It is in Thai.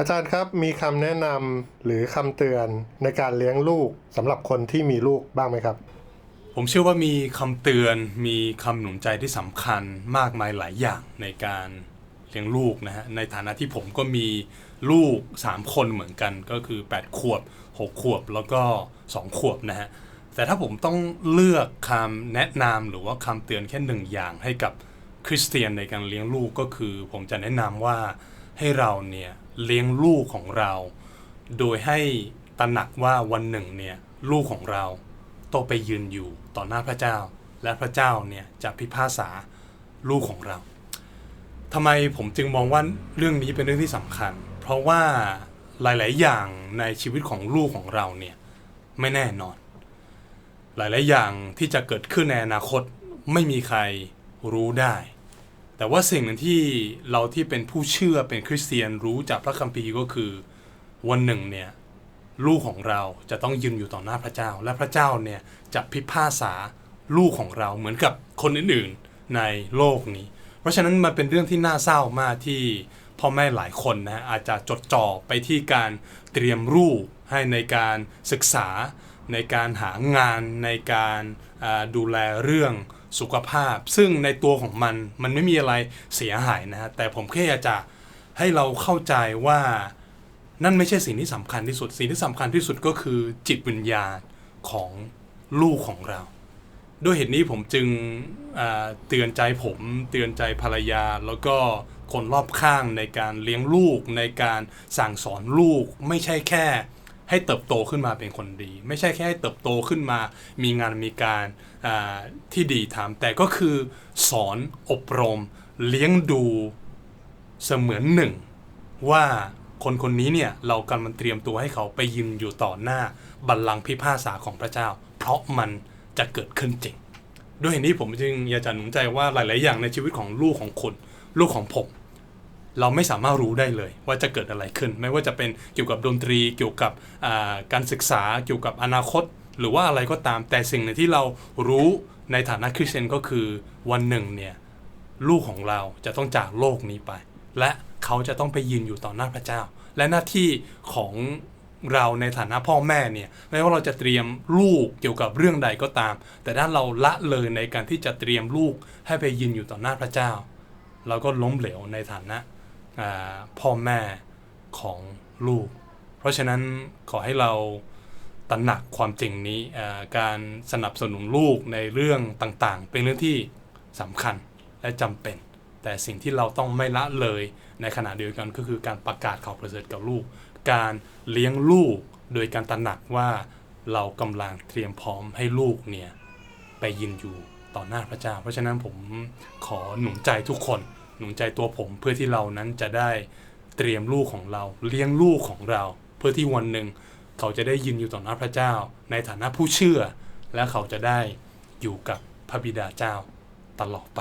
อาจารย์ครับมีคำแนะนำหรือคำเตือนในการเลี้ยงลูกสำหรับคนที่มีลูกบ้างไหมครับ ผมเชื่อว่ามีคำเตือนมีคำหนุนใจที่สำคัญมากมายหลายอย่างในการเลี้ยงลูกนะฮะในฐานะที่ผมก็มีลูก 3 คนเหมือนกันก็คือ 8 ขวบ 6 ขวบแล้วก็ 2 ขวบนะฮะแต่ถ้าผมต้องเลือกคำแนะนำหรือว่าคำเตือนแค่หนึ่งอย่างให้กับคริสเตียนในการเลี้ยงลูกก็คือ ผมจะแนะนำว่าให้เราเนี่ย เลี้ยงลูกของเรา โดยให้ตระหนักว่าวันหนึ่งเนี่ยลูกของเราต้องไปยืนอยู่ต่อหน้าพระเจ้า และพระเจ้าเนี่ยจะพิพากษาลูกของเราทำไมผมจึงมองว่าเรื่องนี้เป็นเรื่องที่สำคัญ เพราะว่าหลาย ๆ อย่างในชีวิตของลูกของเราเนี่ยไม่แน่นอน หลาย ๆ อย่างที่จะเกิดขึ้นในอนาคตไม่มีใครรู้ได้ แต่ว่าสิ่งหนึ่งที่เราที่เป็นผู้เชื่อเป็นคริสเตียนรู้จากพระคัมภีร์ก็คือวันหนึ่งเนี่ยลูกของเราจะต้องยืนอยู่ต่อหน้าพระเจ้า และพระเจ้าเนี่ยจะพิพากษาลูกของเราเหมือนกับคนอื่นๆในโลกนี้ เพราะฉะนั้นมันเป็นเรื่องที่น่าเศร้ามากที่พ่อแม่หลายคนนะฮะอาจจะจดจ่อไปที่การเตรียมลูกให้ในการศึกษา ในการหางานในการดูแลเรื่อง สุขภาพ ซึ่งในตัวของมันมันไม่มีอะไรเสียหายนะฮะแต่ผมแค่อยากจะให้เราเข้าใจว่านั่นไม่ใช่สิ่งที่สำคัญที่สุด สิ่งที่สำคัญที่สุดก็คือจิตวิญญาณของลูกของเรา ด้วยเหตุนี้ผมจึงเตือนใจผมเตือนใจภรรยา แล้วก็คนรอบข้างในการเลี้ยงลูกในการสั่งสอนลูกไม่ใช่แค่ ให้เติบโตขึ้นมาเป็นคนดี ไม่ใช่แค่ให้เติบโตขึ้นมา มีงานมีการที่ดีทำแต่ก็คือสอนอบรม เลี้ยงดูเสมือนหนึ่ง ว่าคนคนนี้เนี่ยเรากำลังเตรียมตัวให้เขาไปยืนอยู่ต่อหน้าบัลลังก์พิพากษาของพระเจ้า เพราะมันจะเกิดขึ้นจริง ด้วยเหตุนี้ผมจึงอยากจะหนุนใจว่าหลาย ๆ อย่างในชีวิตของลูกของคุณ ลูกของผม เราไม่สามารถรู้ได้เลย ว่าจะเกิดอะไรขึ้น ไม่ว่าจะเป็นเกี่ยวกับดนตรีเกี่ยวกับการศึกษาเกี่ยวกับอนาคต หรือว่าอะไรก็ตามแต่สิ่งหนึ่งที่เรารู้ในฐานะคริสเตียนก็คือวันหนึ่งเนี่ยลูกของเราจะต้องจากโลกนี้ไป และเขาจะต้องไปยืนอยู่ต่อหน้าพระเจ้า และหน้าที่ของเราในฐานะพ่อแม่เนี่ยไม่ว่าเราจะเตรียมลูกเกี่ยวกับเรื่องใดก็ตาม แต่ถ้าเราละเลยในการที่จะเตรียมลูกให้ไปยืนอยู่ต่อหน้าพระเจ้า เราก็ล้มเหลวในฐานะ พ่อแม่ของลูก เพราะฉะนั้นขอให้เราตระหนักความจริงนี้การสนับสนุนลูกในเรื่องต่างๆ เป็นเรื่องที่สำคัญและจำเป็น แต่สิ่งที่เราต้องไม่ละเลยในขณะเดียวกันก็คือการประกาศข่าวประเสริฐกับลูก การเลี้ยงลูกโดยการตระหนักว่าเรากำลังเตรียมพร้อมให้ลูกเนี่ยไปยืนอยู่ต่อหน้าพระเจ้า เพราะฉะนั้นผมขอหนุนใจทุกคน หนุนใจตัวผมเพื่อที่เรานั้นจะได้เตรียมลูกของเรา เลี้ยงลูกของเรา เพื่อที่วันหนึ่งเขาจะได้ยืนอยู่ต่อหน้าพระเจ้า ในฐานะผู้เชื่อ และเขาจะได้อยู่กับพระบิดาเจ้าตลอดไป